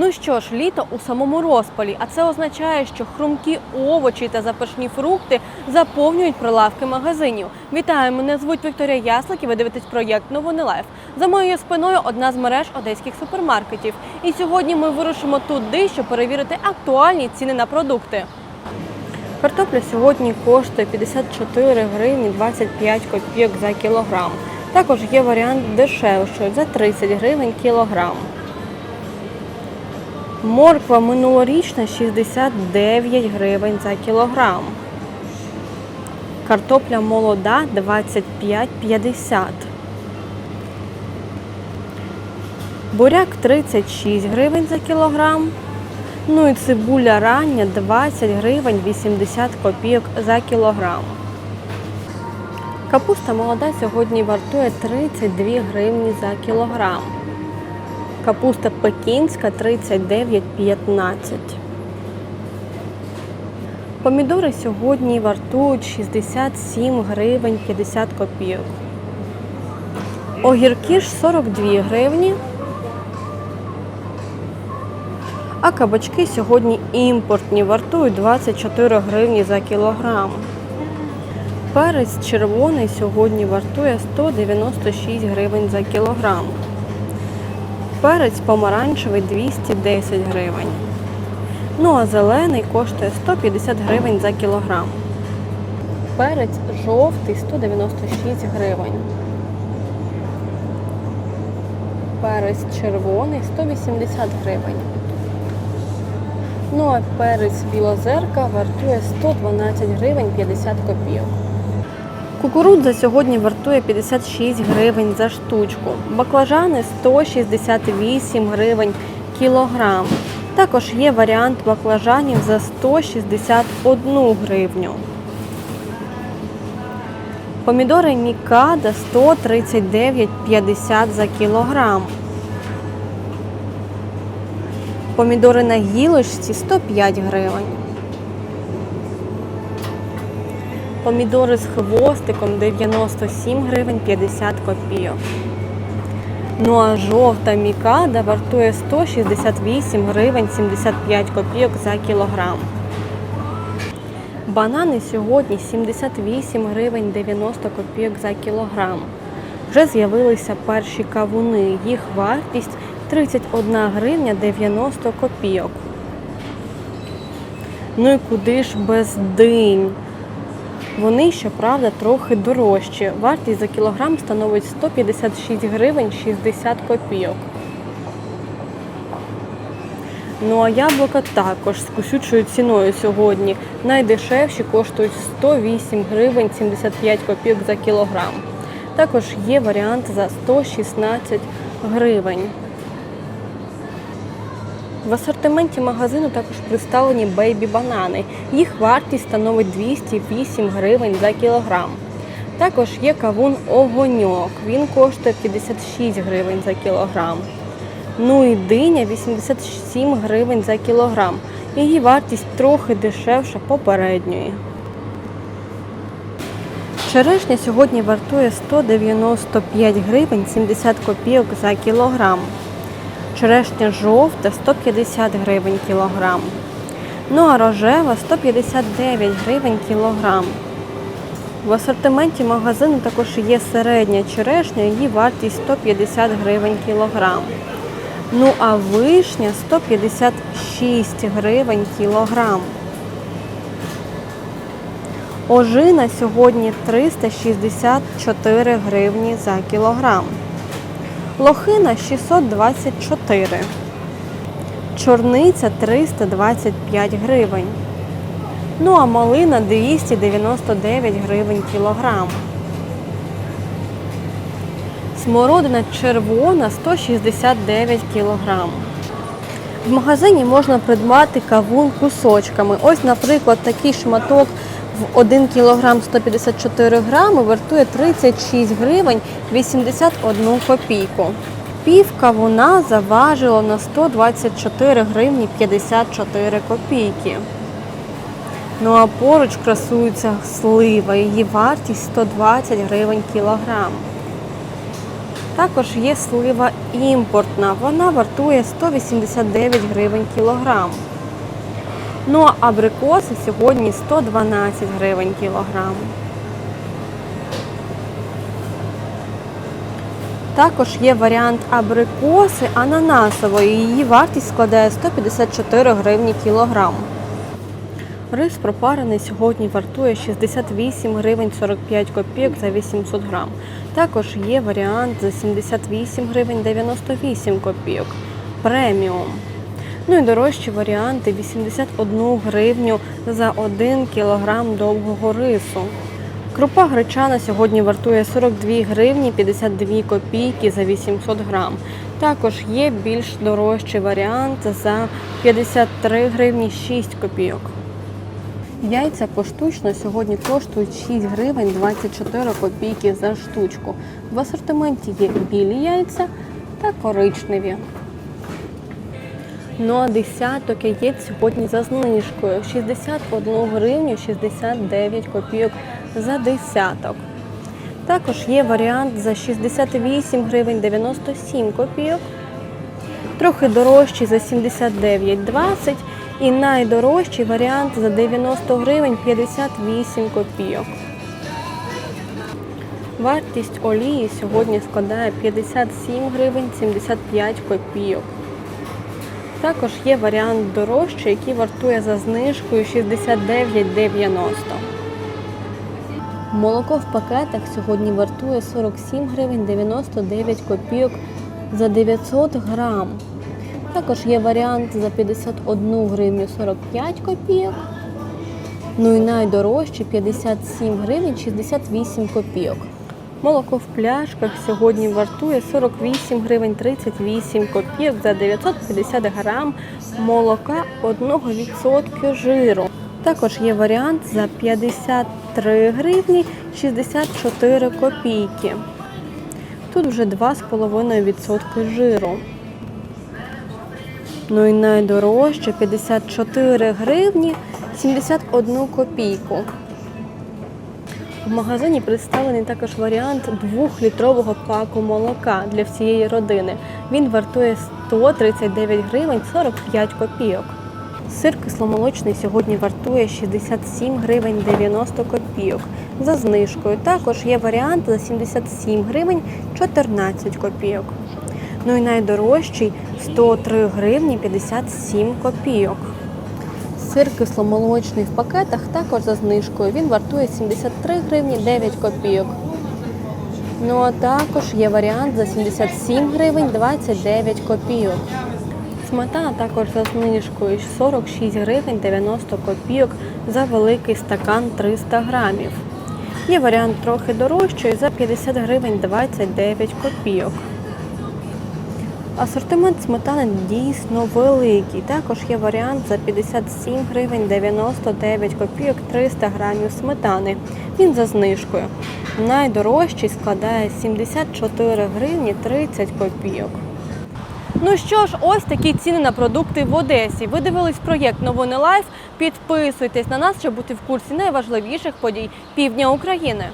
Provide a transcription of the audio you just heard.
Ну що ж, літо у самому розпалі, а це означає, що хрумкі овочі та запашні фрукти заповнюють прилавки магазинів. Вітаю, мене звуть Вікторія Яслик і ви дивитесь проєкт Новини Лайф. За моєю спиною одна з мереж одеських супермаркетів. І сьогодні ми вирушимо туди, щоб перевірити актуальні ціни на продукти. Картопля сьогодні коштує 54 гривні 25 копійок за кілограм. Також є варіант дешевший за 30 гривень кілограм. Морква минулорічна 69 гривень за кілограм. Картопля молода 25,50. Буряк 36 гривень за кілограм. Ну і цибуля рання 20 гривень 80 копійок за кілограм. Капуста молода сьогодні вартує 32 гривні за кілограм. Капуста пекінська 39,15. Помідори сьогодні вартують 67 гривень 50 копійок. Огірки ж 42 гривні. А кабачки сьогодні імпортні, вартують 24 гривні за кілограм. Перець червоний сьогодні вартує 196 гривень за кілограм. Перець помаранчевий 210 гривень. Ну а зелений коштує 150 гривень за кілограм. Перець жовтий 196 гривень. Перець червоний 180 гривень. Ну а перець білозерка вартує 112 гривень 50 копійок. Кукурудза сьогодні вартує 56 гривень за штучку. Баклажани 168 гривень кілограм. Також є варіант баклажанів за 161 гривню. Помідори Мікада 139,50 за кілограм. Помідори на гілочці 105 гривень. Помідори з хвостиком 97 гривень 50 копійок. Ну а жовта мікада вартує 168 гривень 75 копійок за кілограм. Банани сьогодні 78 гривень 90 копійок за кілограм. Вже з'явилися перші кавуни. Їх вартість 31 гривня 90 копійок. Ну і куди ж без динь? Вони, щоправда, трохи дорожчі. Вартість за кілограм становить 156 гривень 60 копійок. Ну а яблука також з кусючою ціною сьогодні. Найдешевші коштують 108 гривень 75 копійок за кілограм. Також є варіант за 116 гривень. В асортименті магазину також представлені бейбі-банани. Їх вартість становить 208 гривень за кілограм. Також є кавун огоньок. Він коштує 56 гривень за кілограм. Ну і диня 87 гривень за кілограм. Її вартість трохи дешевша попередньої. Черешня сьогодні вартує 195 гривень 70 копійок за кілограм. Черешня жовта 150 гривень кілограм. Ну а рожева 159 гривень кілограм. В асортименті магазину також є середня черешня, її вартість 150 гривень кілограм. Ну а вишня 156 гривень кілограм. Ожина сьогодні 364 гривні за кілограм. Лохина 624. Чорниця 325 гривень. Ну а малина 299 гривень кілограм. Смородина червона 169 кілограм. В магазині можна придбати кавун кусочками. Ось, наприклад, такий шматок в 1 кг 154 грами вартує 36 гривень 81 копійку. Пів кавуна заважило на 124 гривні 54 копійки. Ну а поруч красується слива. Її вартість 120 гривень кілограм. Також є слива імпортна. Вона вартує 189 гривень кілограм. Ну а абрикоси сьогодні 112 гривень кілограм. Також є варіант абрикоси ананасової. Її вартість складає 154 гривні кілограм. Рис пропарений сьогодні вартує 68 гривень 45 копійок за 800 грам. Також є варіант за 78 гривень 98 копійок. Преміум. Ну і дорожчі варіанти 81 гривню за 1 кілограм довгого рису. Крупа гречана сьогодні вартує 42 гривні 52 копійки за 800 грам. Також є більш дорожчий варіант за 53 гривні 6 копійок. Яйця поштучно сьогодні коштують 6 гривень 24 копійки за штучку. В асортименті є білі яйця та коричневі. Ну а десяток яєць сьогодні за знижкою 61 гривню 69 копійок за десяток. Також є варіант за 68 гривень 97 копійок, трохи дорожчий за 79,20 і найдорожчий варіант за 90 гривень 58 копійок. Вартість олії сьогодні складає 57 гривень 75 копійок. Також є варіант дорожчий, який вартує за знижкою 69,90. Молоко в пакетах сьогодні вартує 47 гривень 99 копійок за 900 грам. Також є варіант за 51 гривню 45 копійок. Ну і найдорожче 57 гривень 68 копійок. Молоко в пляшках сьогодні вартує 48 гривень 38 копійок за 950 грам молока 1% жиру. Також є варіант за 53 гривні 64 копійки. Тут вже 2,5% жиру. Ну і найдорожче 54 гривні 71 копійку. В магазині представлений також варіант 2-літрового паку молока для всієї родини. Він вартує 139 гривень 45 копійок. Сир кисломолочний сьогодні вартує 67 гривень 90 копійок. За знижкою також є варіант за 77 гривень 14 копійок. Ну і найдорожчий 103 гривні 57 копійок. Сир кисломолочний в пакетах також за знижкою. Він вартує 73 гривні 9 копійок. Ну а також є варіант за 77 гривень 29 копійок. Сметана також за знижкою 46 гривень 90 копійок за великий стакан 300 грамів. Є варіант трохи дорожчий за 50 гривень 29 копійок. Асортимент сметани дійсно великий. Також є варіант за 57 гривень 99 копійок 300 грамів сметани. Він за знижкою. Найдорожчий складає 74 гривні 30 копійок. Ну що ж, ось такі ціни на продукти в Одесі. Ви дивились проєкт Новини Лайф. Підписуйтесь на нас, щоб бути в курсі найважливіших подій півдня України.